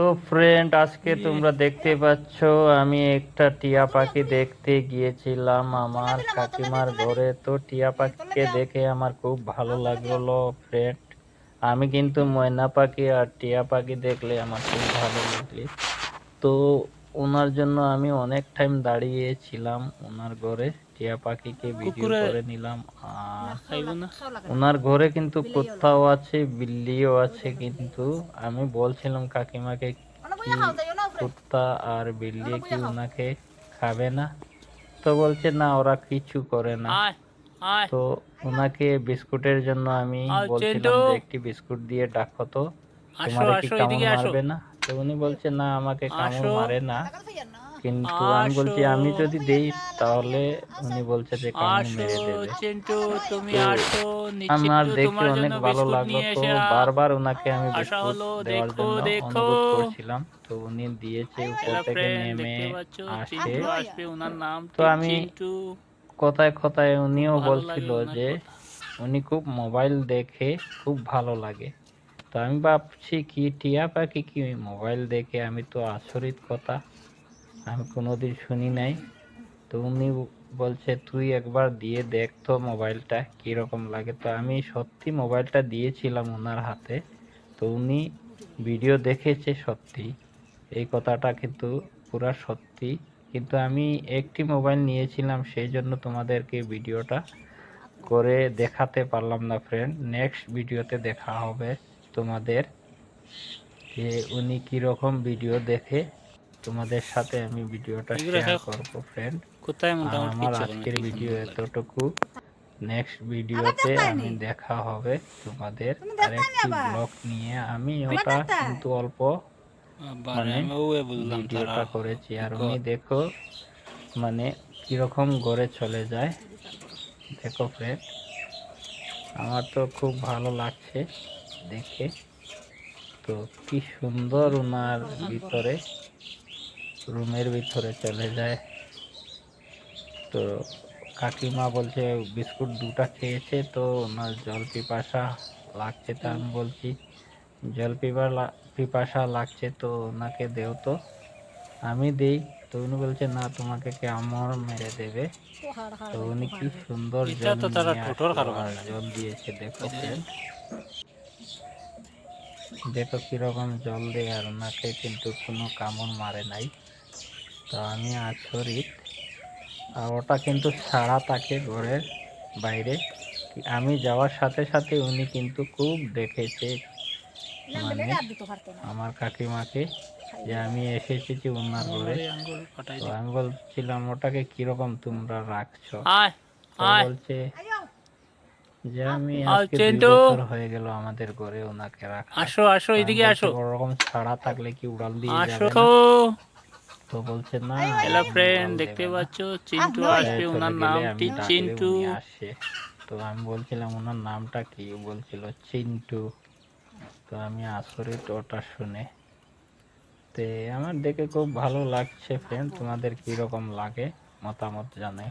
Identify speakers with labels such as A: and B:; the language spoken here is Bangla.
A: তো ফ্রেন্ড আজকে তোমরা দেখতে পাচ্ছ, আমি একটা টিয়া পাখি দেখতে গিয়েছিলাম আমার কাকিমার ঘরে। তো টিয়া পাখিকে দেখে আমার খুব ভালো লাগল ফ্রেন্ড আমি কিন্তু ময়না পাখি আর টিয়া পাখি দেখলে আমার খুব ভালো লাগলে। তো ওনার জন্য আমি অনেক টাইম দাঁড়িয়েছিলাম ওনার ঘরে। টিয়া পাখিকে ভিডিও করে নিলাম। আর ওনার ঘরে কিন্তু কুত্তাও আছে বিল্লিও আছে কিন্তু আমি বলছিলাম কাকিমাকে কি কুত্তা আর বিল্লি কি ওনাকে খাবে না। তো বলছে না ওরা কিছু করে না। তো ওনাকে বিস্কুটের জন্য আমি বলছিলাম যে একটি বিস্কুট দিয়ে ডাকো তো।
B: আসো আসো এদিকে আসো।
A: না? তো উনি বলছে না আমাকে কামড় মারে না। কিন্তু আমি বলছি আমি যদি দেই তাহলে উনি বলছে যে কামড় মেরে দেবে।
B: চিন্টু তুমি আসো
A: আমার দেখে অনেক ভালো লাগল। তো বারবার ওনাকে আমি বিস্কুট দেওয়ার জন্য অনুরোধ করছিলাম। তো উনি দিয়েছে উপর থেকে নেমে আসে। তো আমি কথায় কথায় উনিও বলছিল যে উনি খুব মোবাইল দেখে খুব ভালো লাগে। তো আমি ভাবছি কি টিয়া পাখি কি মোবাইল দেখে আমি তো আচরিত কথা। আমি কোনোদিন শুনি নাই। তো উনি বলছে, তুই একবার দিয়ে দেখ তো মোবাইলটা কীরকম লাগে। তো আমি সত্যি মোবাইলটা দিয়েছিলাম ওনার হাতে। তো উনি ভিডিও দেখেছে সত্যি। এই কথাটা কিন্তু পুরা সত্যি। কিন্তু আমি একটি মোবাইল নিয়েছিলাম, সেই জন্য তোমাদেরকে ভিডিওটা করে দেখাতে পারলাম না ফ্রেন্ড নেক্সট ভিডিওতে দেখা হবে। তোমাদের যে উনি কীরকম ভিডিও দেখে তোমাদের সাথে আমি ভিডিওটা শেয়ার করব ফ্রেন্ড
B: কোথায়
A: আমার আজকের ভিডিও এতটুকু। নেক্সট ভিডিওতে আমি দেখা হবে তোমাদের আরেকটি ব্লগ নিয়ে। আমি ওটা কিন্তু অল্প মানে ভিডিওটা
B: তারা।
A: করেছি। আর উনি দেখো মানে কীরকম গড়ে চলে যায়। দেখো ফ্রেন্ড আমার তো খুব ভালো লাগছে। দেখে। তো কি সুন্দর ওনার ভিতরে রুমের ভিতরে চলে যায়। তো কাকিমা বলছে বিস্কুট দুটা খেয়েছে তো ওনার জল পিপাসা লাগছে তা আমি বলছি জল পিপা পিপাসা লাগছে তো ওনাকে দেও তো আমি দেই। তো উনি বলছে না তোমাকে কে আমার মেরে দেবে। তো উনি কি সুন্দর জল দিয়েছে দেখো। দেখো কীরকম জল দেয় আর ওনাকে কিন্তু কোনো কামড় মারে নাই। তো আমি আচরিত আর ওটা কিন্তু ছাড়া থাকে ঘরের বাইরে। আমি যাওয়ার সাথে সাথে উনি কিন্তু খুব দেখেছে মানে আমার কাকিমাকে যে আমি এসেছি যে ওনার ঘরে। আমি বলছিলাম ওটাকে কীরকম তোমরা রাখছো? বলছে যে আমি আজকে হয়ে গেল আমাদের ঘরে ওনাকে রাখা।
B: আসো আসো
A: তো আমি
B: এদিকে আসো।
A: ওরকম ছাড়া থাকলে কি উড়াল দিয়ে যাবে না? তো। বলছে না
B: হ্যালো ফ্রেন্ড দেখতে। পাচ্ছ? চিন্টু আসবে ওনার চিন্টু।
A: আসে। তো আমি বলছিলাম ওনার নামটা কি? বলছিল চিন্টু। তো আমি আচরিত ওটা শুনে তে আমার দেখে খুব ভালো লাগছে ফ্রেন্ড তোমাদের কীরকম লাগে মতামত জানাই।